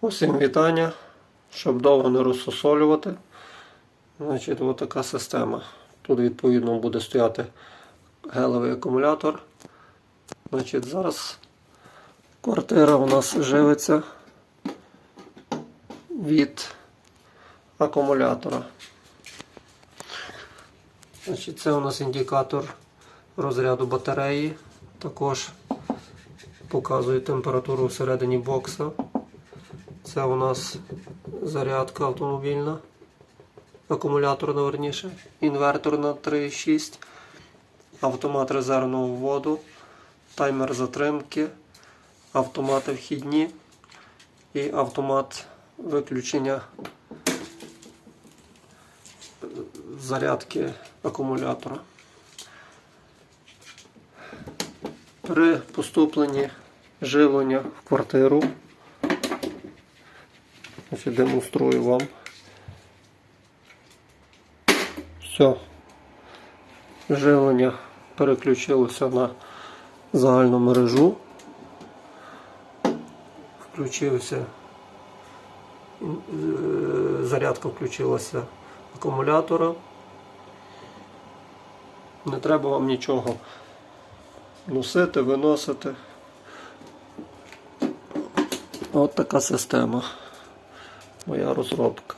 Усім вітання. Щоб довго не розсосолювати. Значить, ось така система. Тут відповідно буде стояти гелевий акумулятор. Значить, зараз квартира у нас живиться від акумулятора. Значить, це у нас індикатор розряду батареї. Також показує температуру всередині бокса. Це у нас зарядка автомобільна, акумуляторна верніше, інвертор на 3,6, автомат резервного вводу, таймер затримки, автомати вхідні і автомат виключення зарядки акумулятора. При поступленні живлення в квартиру Значить, демонструю вам. Все. Живлення переключилося на загальну мережу. Включився. е, Зарядка включилася акумулятора. Не треба вам нічого носити, виносити. От така система моя розробка.